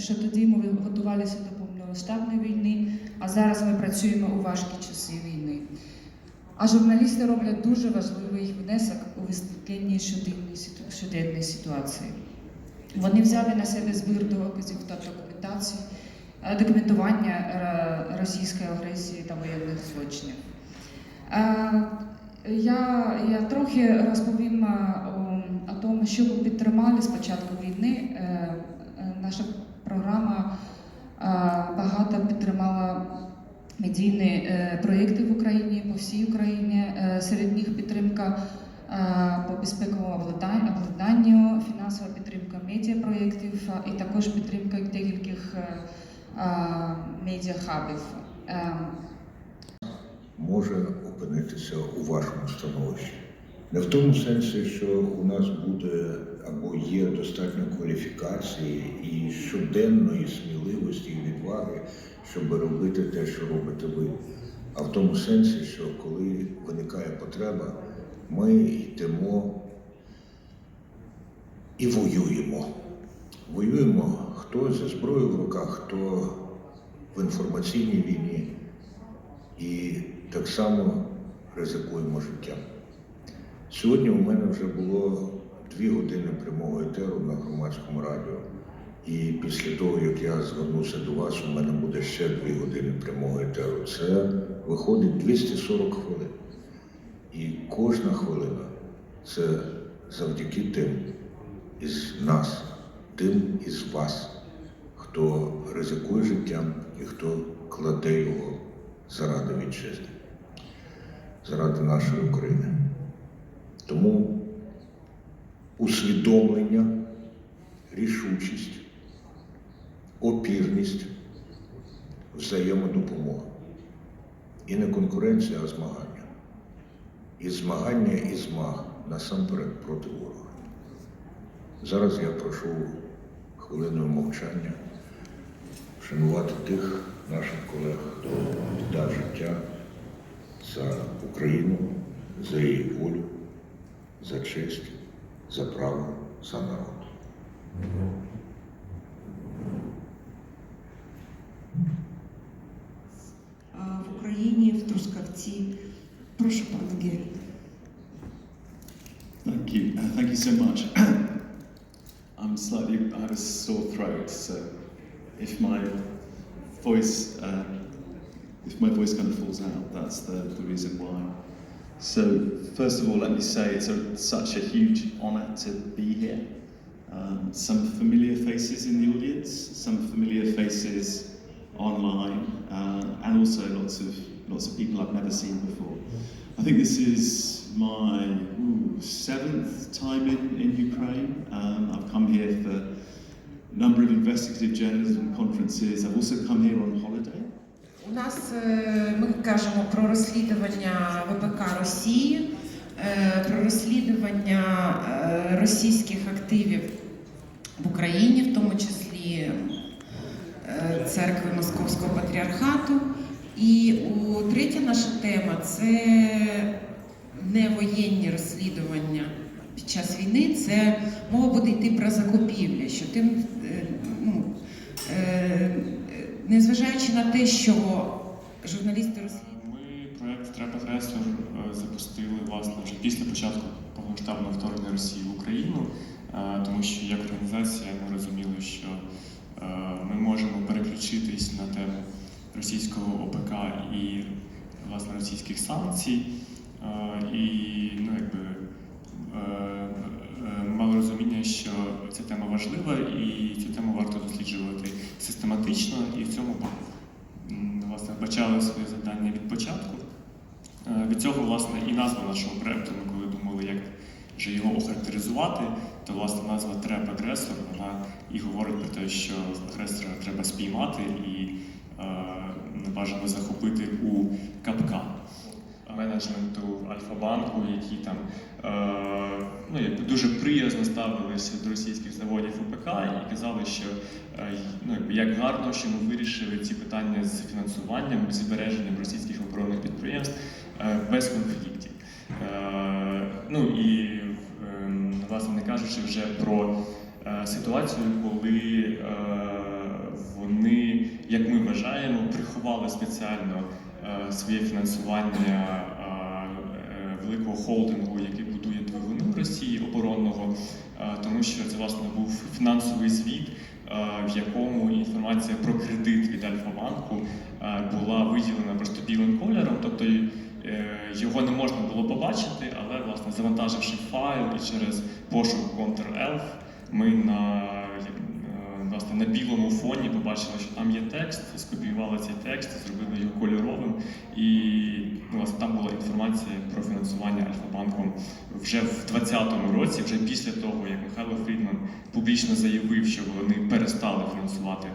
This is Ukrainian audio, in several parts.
що тоді ми готувалися до повномасштабної війни, а зараз ми працюємо у важкі часи війни. А журналісти роблять дуже важливий внесок у висвітленні щоденної ситуації. Вони взяли на себе збір доказів та документації, е, документування е, російської агресії та воєнних злочинів. Е, Я, я трохи розповім о, о тому, що ми підтримали з початку війни. Наша програма е, багато підтримала медійні е, проєкти в Україні по всій Україні. Е, Серед них підтримка по безпековому обладнанню, фінансова підтримка медіапроєктів і також підтримка декількох медіахабів. Може опинитися у вашому становищі. Не в тому сенсі, що у нас буде або є достатньо кваліфікації і щоденної сміливості і відваги, щоб робити те, що робите ви. А в тому сенсі, що коли виникає потреба, ми йдемо і воюємо. Воюємо хто зі зброєю в руках, хто в інформаційній війні. І так само ризикуємо життям. Сьогодні у мене вже було дві години прямого етеру на громадському радіо. І після того, як я звернувся до вас, у мене буде ще дві години прямого етеру. Це виходить 240 хвилин. І кожна хвилина це завдяки тим із нас, тим із вас, хто ризикує життям і хто кладе його заради вітчизни, заради нашої України. Тому усвідомлення, рішучість, опірність, взаємодопомога. І не конкуренція, а змагання. І змагання, і змаг насамперед проти ворога. Зараз я прошу хвилиною мовчання вшанувати тих наших колег, хто віддав життя за Україну, за її волю, за честь, за право, за народ. А в Україні, в Трускавці. Прошу, пане Гері. Thank you. Uh, thank you so much. I'm slightly, I have a sore throat, so if my voice, uh, if my voice kind of falls out, that's the, the reason why. So, first of all, let me say it's a, such a huge honour to be here. Um, some familiar faces in the audience, some familiar faces online, uh, and also lots of lots of people I've never seen before. I think this is my ooh, seventh time in, in Ukraine. Um, I've come here for a number of investigative journalism conferences. I've also come here on holiday. У нас е, ми кажемо про розслідування ВПК Росії, е, про розслідування е, російських активів в Україні, в тому числі церкви Московського патріархату. І у третя наша тема це не воєнні розслідування під час війни. Це мова буде йти про закупівлі, що тим ну, незважаючи на те, що журналісти розслідують. Ми проект Треба Агресор е, запустили власне вже після початку повномасштабного вторгнення Росії в Україну, е, тому що як організація ми розуміли, що е, ми можемо переключитись на тему російського ОПК і власне російських санкцій. І ну, якби, мали розуміння, що ця тема важлива і цю тему варто досліджувати систематично, і в цьому власне бачали своє завдання від початку. Е, Від цього, власне, і назва нашого проєкту, ми коли думали, як же його охарактеризувати, то власне назва Треп агресор, вона і говорить про те, що агресора треба спіймати і е, бажано захопити у капкан. Менеджменту Альфа-банку, які там е, ну, якби дуже приязно ставилися до російських заводів ОПК і казали, що е, ну, якби, як гарно, що ми вирішили ці питання з фінансуванням, з збереженням російських оборонних підприємств е, без конфліктів. Е, ну і е, власне не кажучи вже про е, ситуацію, коли е, приховали спеціально своє фінансування е, е, великого холдингу, який будує двигуни в Росії оборонного, е, тому що це власне був фінансовий звіт, е, в якому інформація про кредит від Альфа-банку е, була виділена просто білим кольором, тобто е, його не можна було побачити, але власне завантаживши файл і через пошук Ctrl-F, ми на, е, власне, на білому фоні побачили, що там є текст, скопіювали цей текст, зробили його кольоровим, і ну, власне, там була інформація про фінансування Альфа-банком вже в 2020 році, вже після того, як Михайло Фрідман публічно заявив, що вони перестали фінансувати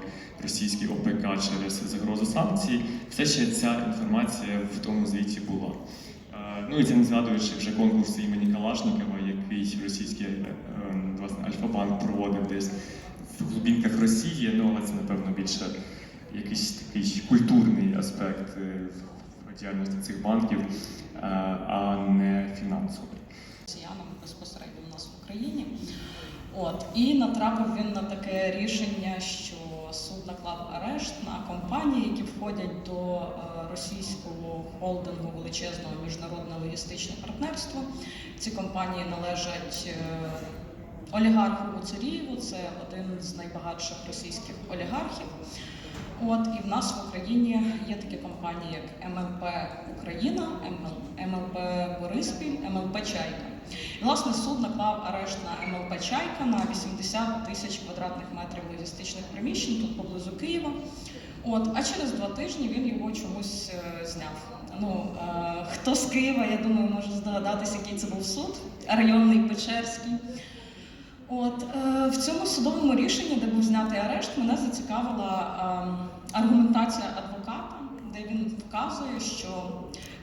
російський ОПК через загрозу санкцій, все ще ця інформація в тому звіті була. Е, Ну і це не згадуючи вже конкурс імені Калашникова, який російський е, е, власне Альфа-банк проводив десь в глибінках Росії. Ну але це напевно більше якийсь такий культурний аспект е, в діяльності цих банків, е, а не фінансовий. росіянам безпосередньо у нас в Україні. От і натрапив він на таке рішення, що суд наклав арешт на компанії, які входять до е, російського холдингу величезного міжнародне логістичне партнерство. Ці компанії належать олігарху Гуцерієву, це один з найбагатших російських олігархів. От і в нас в Україні є такі компанії, як МЛП Україна, МЛП Бориспіль, МЛП Чайка. І, власне, суд наклав арешт на МЛП Чайка на 80 тисяч квадратних метрів логістичних приміщень тут поблизу Києва. От, а через два тижні він його чомусь е, зняв. Ну, е, хто з Києва, я думаю, може здогадатися, який це був суд, районний Печерський. От е, в цьому судовому рішенні, де був знятий арешт, мене зацікавила е, аргументація адвоката, де він вказує, що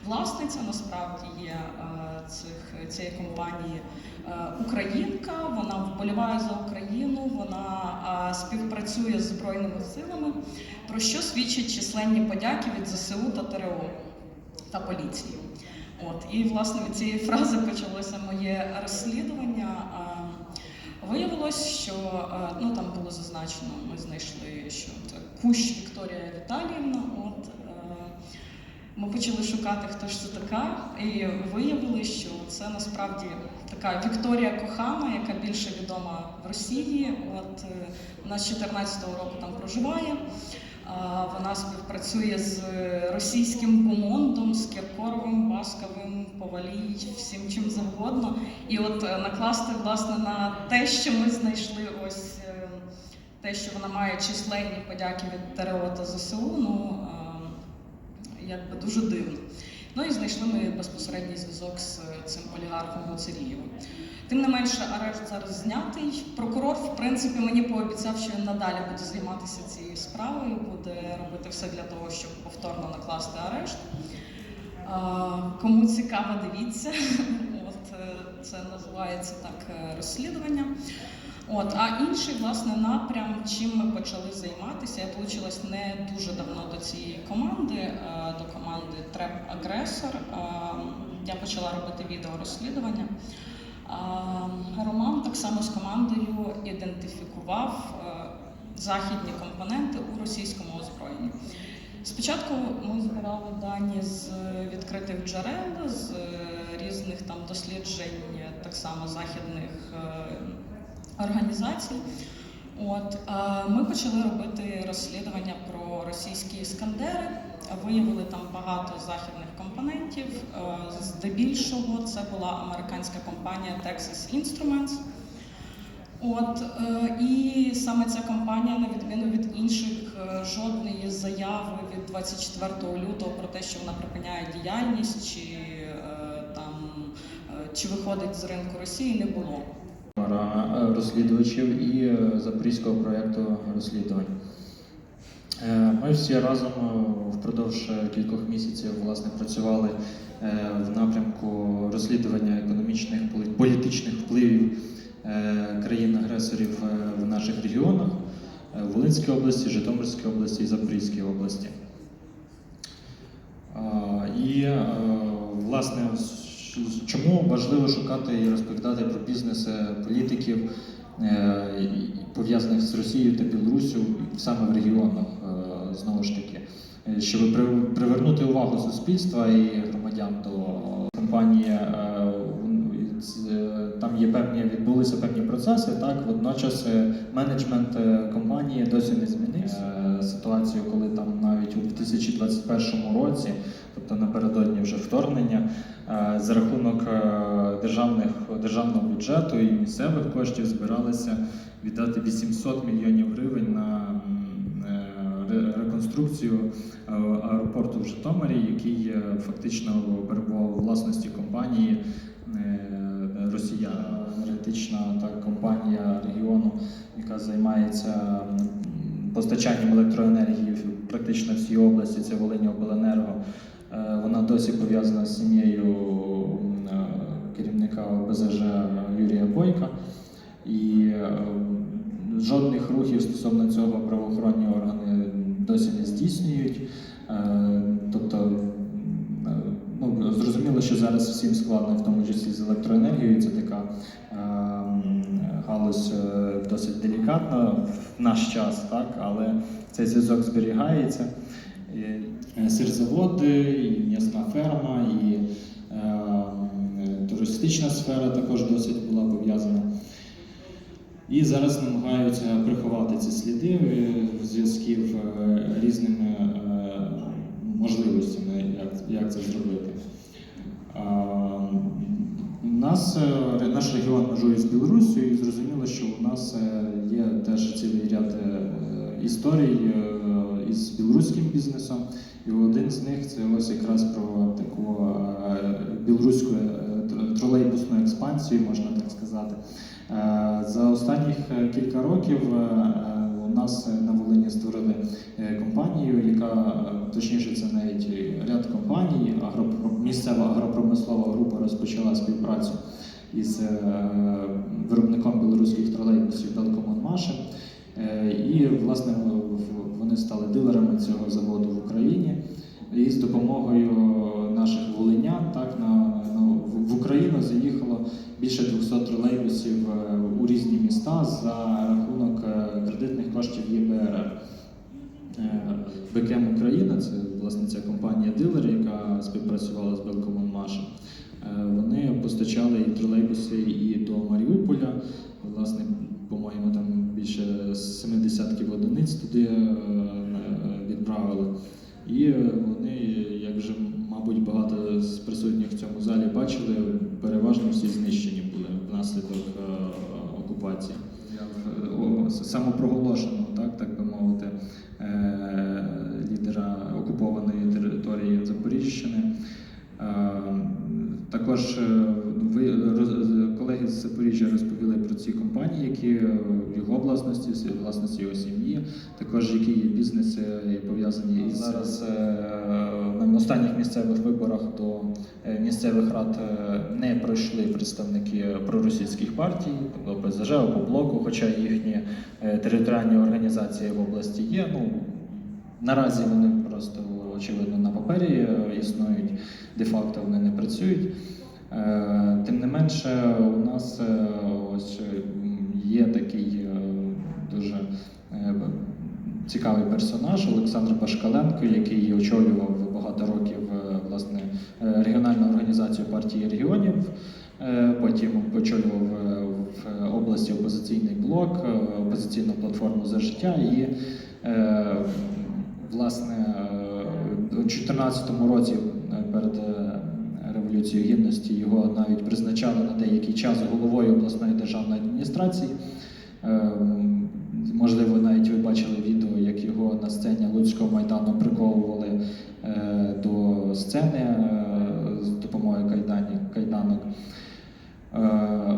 власниця насправді є е, цих цієї компанії е, українка. Вона вболіває за Україну, вона е, співпрацює з збройними силами, про що свідчать численні подяки від ЗСУ та ТРО та поліції. От і власне від цієї фрази почалося моє розслідування. Виявилось, що е, ну там було зазначено, ми знайшли, що це кущ Вікторія Віталіївна. От е, ми почали шукати, хто ж це така, і виявили, що це насправді така Вікторія Кохана, яка більше відома в Росії. От е, вона з 14-го року там проживає. Вона співпрацює з російським бомондом, з Кіркоровим, Басковим, Повалій, всім чим завгодно. І от е, накласти власне на те, що ми знайшли, ось е, те, що вона має численні подяки від ТРО та ЗСУ, ну е, якби дуже дивно. Ну і знайшли ми безпосередній зв'язок з цим олігархом Гуцерієвим. Тим не менше, арешт зараз знятий. Прокурор, в принципі, мені пообіцяв, що він надалі буде займатися цією справою, буде робити все для того, щоб повторно накласти арешт. Кому цікаво, дивіться. От е, це називається так е, розслідування. От, а інший власне напрям, чим ми почали займатися, я долучилась не дуже давно до цієї команди, е, до команди Треп Агресор. Е, Я почала робити відеорозслідування. А, Роман так само з командою ідентифікував е, західні компоненти у російському озброєнні. Спочатку ми збирали дані з відкритих джерел, з е, різних там досліджень, так само західних е, організацій. От ми почали робити розслідування про російські іскандери. Виявили там багато західних компонентів. Е, Здебільшого це була американська компанія Texas Instruments. От е, і саме ця компанія, на відміну від інших, е, жодної заяви від 24 лютого про те, що вона припиняє діяльність, чи е, там е, чи виходить з ринку Росії, не було. Розслідувачів і е, запорізького проєкту розслідувань. Е, Ми всі разом е, впродовж е, кількох місяців власне працювали в напрямку розслідування економічних полі- політичних впливів країн-агресорів в наших регіонах в Волинській області, Житомирській області і Запорізькій області. І власне чому важливо шукати і розповідати про бізнес політиків пов'язаних з Росією та Білоруссю саме в регіонах. Е, знову ж таки, е, щоб привернути увагу суспільства і громадян до компанії. е, е, Там є певні відбулися певні процеси. Так, водночас е, менеджмент е, компанії досі не змінився. Е, Ситуацію, коли там навіть у 2021 році, тобто напередодні вже вторгнення, е, за рахунок е, державних державного бюджету і місцевих коштів збиралися віддати 800 мільйонів гривень на е, ре- реконструкцію е, аеропорту в Житомирі, який фактично перебував у власності компанії Росія, енергетична компанія регіону, яка займається постачанням електроенергії практично всій області, це Волиньобленерго. Е, Вона досі пов'язана з сім'єю е, керівника ОБЗЖ Юрія Бойка. І е, жодних рухів стосовно цього правоохоронні органи досі не здійснюють. Е, Тобто, е, ну, зрозуміло, що зараз всім складно, в тому числі з електроенергією. Це така е, галузь е, досить делікатна в наш час, так, але цей зв'язок зберігається. Е, Сирзаводи, і м'ясна ферма, і е, туристична сфера також досить була пов'язана. І зараз намагаються приховати ці сліди е, зв'язків е, різними можливостями, як, це зробити. У нас наш регіон межує з Білоруссю, і зрозуміло, що у нас є теж цілий ряд історій із білоруським бізнесом. І один з них це ось якраз про таку е, білоруську е, тролейбусну експансію, можна так сказати. Е, За останніх кілька років у нас на Волині створили компанію, яка точніше це навіть ряд компаній. Місцева агропромислова група розпочала співпрацю із виробником білоруських тролейбусів Белкомонмашем. Е, І власне вони стали дилерами цього заводу в Україні. І з допомогою наших волинян так на, ну, в- Україну заїхало більше 200 тролейбусів е, у різні міста за рахунок е, кредитних коштів ЄБРР. Е, БКМ Україна, це власне ця компанія-дилер, яка співпрацювала з Белкомонмашем. Е, Вони постачали і тролейбуси і до Маріуполя. Власне, по-моєму, там більше 70 одиниць туди е, е, відправили. І вони, як вже, мабуть, багато з присутніх в цьому залі бачили, переважно всі знищені були внаслідок е, окупації. Самопроголошено, так, так би мовити, е, лідера окупованої території Запоріжжяни. Е, Також е, ви роз- колеги з Запоріжжя розповіли про ці компанії, які е, в його власності, власності його сім'ї, також які є бізнеси пов'язані із зараз е, на останніх місцевих виборах до е, місцевих рад не пройшли представники проросійських партій, ОПЗЖ, ОПОБЛОКу, хоча їхні територіальні організації в області є. Ну, наразі вони просто очевидно на папері існують, де-факто вони не працюють. Тим не менше, у нас ось є такий е, дуже е, цікавий персонаж Олександр Пашкаленко, який очолював багато років е, власне регіональну організацію партії регіонів. Потім очолював в області опозиційний блок, опозиційну платформу за життя і власне у 2014 році перед е, Гідності його навіть призначали на деякий час головою обласної державної адміністрації. Е, Можливо, навіть ви бачили відео, як його на сцені Луцького майдану приковували е, до сцени е, з допомогою кайданок. Е,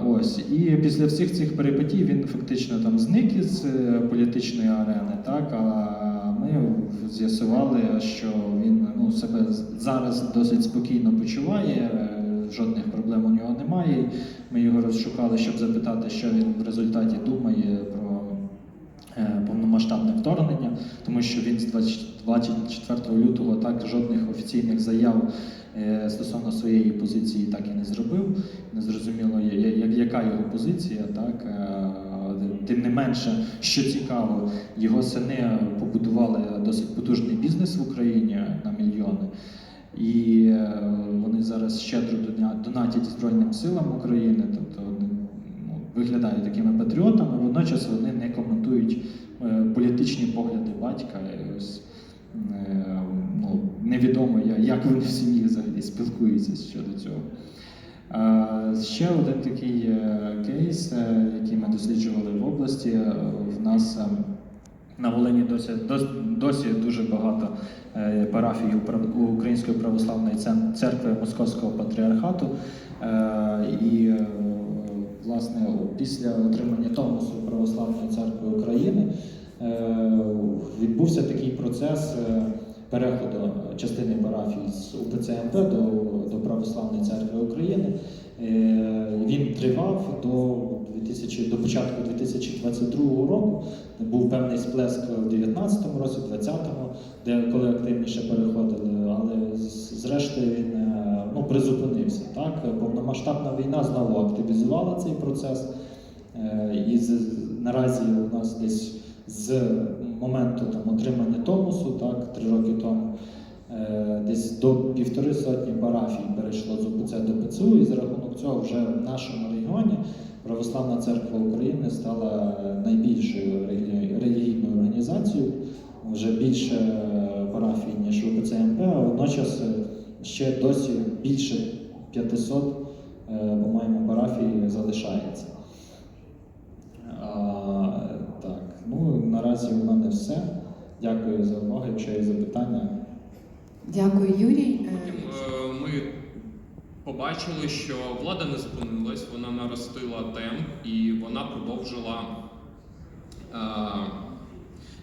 Ось і після всіх цих перипетій він фактично там зник із політичної арени. Так а ми з'ясували, що він ну себе зараз досить спокійно почуває. е, Жодних проблем у нього немає. Ми його розшукали, щоб запитати, що він в результаті думає про е, повномасштабне вторгнення, тому що він з 24 лютого так жодних офіційних заяв стосовно своєї позиції так і не зробив. Не зрозуміло, я- я- яка його позиція. Так? Е, Тим не менше, що цікаво, його сини побудували досить потужний бізнес в Україні на мільйони. І е, вони зараз щедро донатять Збройним силам України, тобто ну, виглядають такими патріотами, водночас вони не коментують е, політичні погляди батька. Ось, е, ну, невідомо, як вони в сім'ї взагалі спілкуються щодо цього. Е, Ще один такий е, кейс, е, який ми досліджували в області. е, В нас е, на Волині досі, досі дуже багато е, парафій Української православної церкви Московського патріархату. Е, І е, власне після отримання Томосу Православної церкви України е, відбувся такий процес е, переходу частини парафій з УПЦ МП до, до Православної церкви України. Е, Він тривав до 2000, до початку 2022 року. Був певний сплеск у 19-му році, 20-му, де коли активніше переходили, але зрештою він е, ну, призупинився. Так? Повномасштабна війна знову активізувала цей процес. Е, І наразі у нас десь з моменту там, отримання Томосу, так, три роки тому, е, десь до півтори сотні парафій перейшло з УПЦ до ПЦУ, і за рахунок цього вже в нашому регіоні Православна церква України стала найбільшою релігійною організацією, вже більше е, парафій, ніж УПЦ МП, а водночас е, ще досі більше 500, е, по-моєму, парафій залишається. А, так, ну наразі у мене все. Дякую за увагу. Якщо є запитання, Дякую, Юрій. Е, Потім е, ми побачили, що влада не зупинилась, вона наростила темп і вона продовжила е,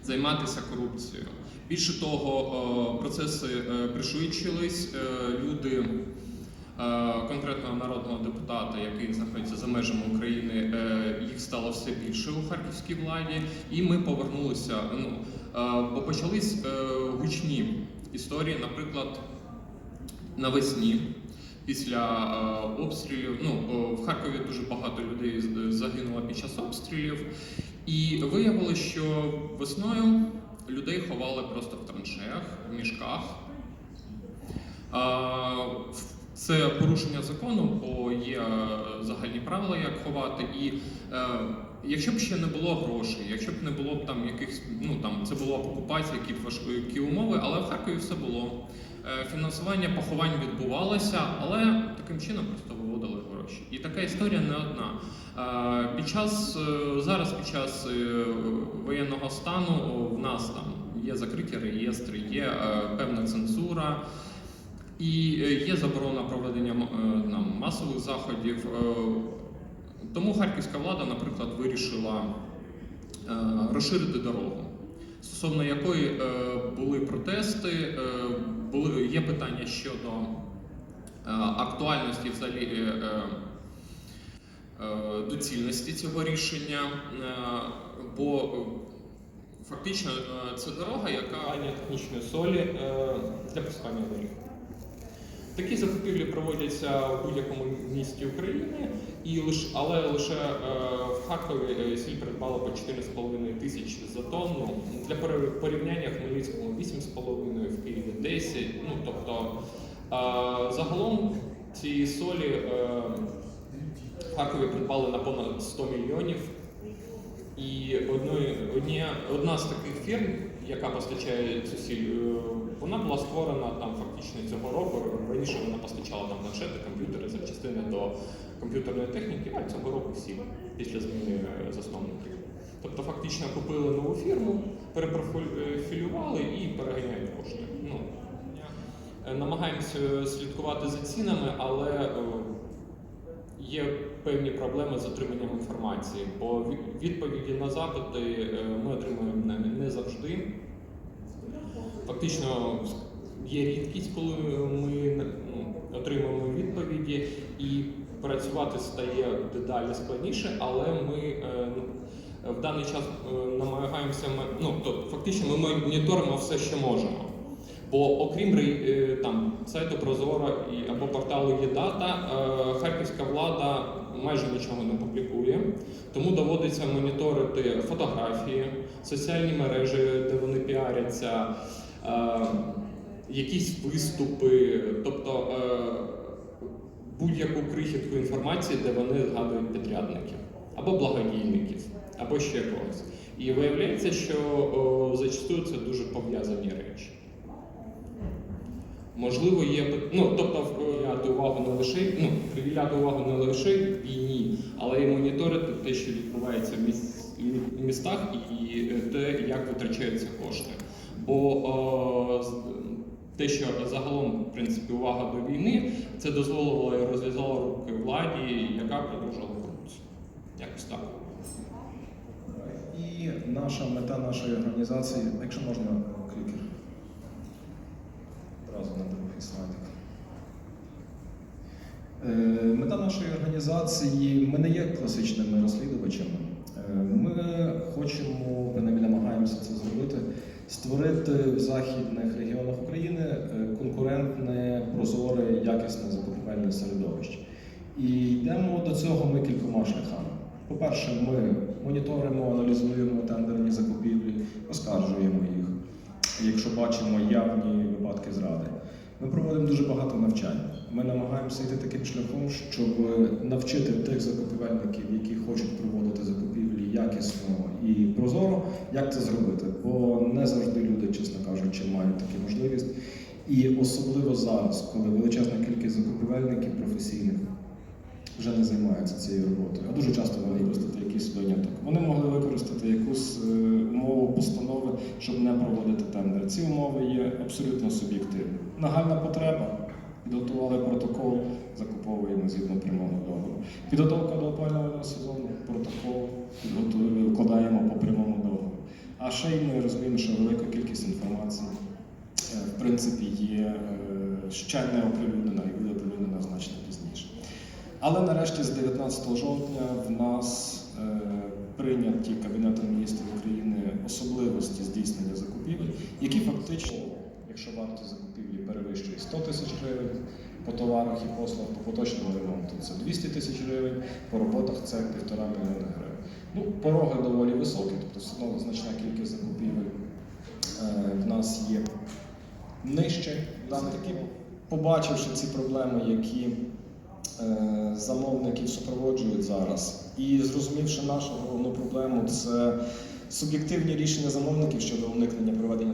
займатися корупцією. Більше того, е, процеси е, пришвидшились, е, люди. Е, Конкретного народного депутата, який знаходиться за межами України, е, їх стало все більше у харківській владі, і ми повернулися. Ну е, бо почались гучні історії, наприклад, навесні. Після обстрілів, ну в Харкові дуже багато людей загинуло під час обстрілів, і виявилося, що весною людей ховали просто в траншеях, в мішках. Це порушення закону, бо є е, загальні правила, як ховати. І е, якщо б ще не було грошей, якщо б не було б там якихось, ну там це була окупація, які б важкі умови, але в Харкові все було. Е, Фінансування поховань відбувалося, але таким чином просто виводили гроші. І така історія не одна. Е, Під час е, зараз, під час е, воєнного стану, в нас там є закриті реєстри, є е, певна цензура. І е, є заборона проведення е, нам масових заходів. Е, Тому харківська влада, наприклад, вирішила розширити дорогу, стосовно якої були протести, були, є питання щодо актуальності взагалі. Доцільності цього рішення, бо фактично це дорога, яка технічної солі для просування доріг. Такі закупівлі проводяться у будь-якому місті України, і лиш, але лише е, в Харкові е, сіль придбала по 4,5 тисяч за тонну. Для порів- порівняння в Хмельницькому 8,5, в Києві 10. Ну тобто е, загалом цієї солі в Харкові придбали на понад 100 мільйонів. І одної, одні, одна з таких фірм, яка постачає цю сіль, вона була створена там фактично цього року. Раніше вона постачала там планшети, комп'ютери, запчастини до комп'ютерної техніки, а цього року сіль після зміни засновників. Тобто фактично купили нову фірму, перепрофілювали і переганяють кошти. Ну, намагаємося слідкувати за цінами, але е, є певні проблеми з отриманням інформації, бо відповіді на запити е, ми отримуємо не завжди. Фактично є рідкість, коли ми ну, отримуємо відповіді, і працювати стає дедалі складніше, але ми е, ну, в даний час е, намагаємося ну, то фактично ми моніторимо все, що можемо. Бо окрім е, там сайту Прозоро і або порталу ЄДАТА, харківська влада майже нічого не публікує, тому доводиться моніторити фотографії, соціальні мережі, де вони піаряться, якісь виступи, тобто е, будь-яку крихітку інформації, де вони згадують підрядників або благодійників, або ще когось. І виявляється, що о, зачастую це дуже пов'язані речі. Можливо, є ну, тобто приділяти увагу не лише ну, приділяти увагу не лише війні, але й моніторити те, що відбувається в міс- містах, і е, те, як витрачаються кошти. Бо е, те, що загалом в принципі увага до війни, це дозволило і розв'язало руки владі, яка продовжила корупцію. Якось так. І наша мета нашої організації, якщо можна клікер. Одразу на другий слайдик. Е, Мета нашої організації ми не є класичними розслідувачами. Е, Ми хочемо, принаймні намагаємося це зробити, створити в західних регіонах України е, конкурентне, прозоре, якісне закупівельне середовище. І йдемо до цього ми кількома шляхами. По-перше, ми моніторимо, аналізуємо тендерні закупівлі, оскаржуємо їх, якщо бачимо явні випадки зради. Ми проводимо дуже багато навчань. Ми намагаємося йти таким шляхом, щоб навчити тих закупівельників, які хочуть проводити закупівлі якісно і прозоро, як це зробити. Бо не завжди люди, чесно кажучи, мають таку можливість. І особливо зараз, коли величезна кількість закупівельників професійних вже не займаються цією роботою, а дуже часто вони використати якийсь виняток. Вони могли використати якусь е, умову постанови, щоб не проводити тендер. Ці умови є абсолютно суб'єктивні. Нагальна потреба. Підготували протокол, закуповуємо згідно прямого договору. Підготовка до опалювального сезону, протокол вкладаємо по прямому договору. А ще й ми розуміємо, що велика кількість інформації е, в принципі є е, ще не оприлюднена і буде оприлюднена значно пізніше. Але нарешті з 19 жовтня в нас е, прийняті Кабінетом міністрів України особливості здійснення закупівель, які фактично, якщо вартість закупівлі перевищує 100 тисяч гривень, по товарах і послугах, по поточному ремонту це 200 тисяч гривень, по роботах це 1,5 мільйона гривень. Ну, пороги доволі високі, тобто все значна кількість закупівель е, в нас є нижче. Такі, побачивши ці проблеми, які е, замовників супроводжують зараз, і зрозумівши нашу головну проблему, це суб'єктивні рішення замовників щодо уникнення проведення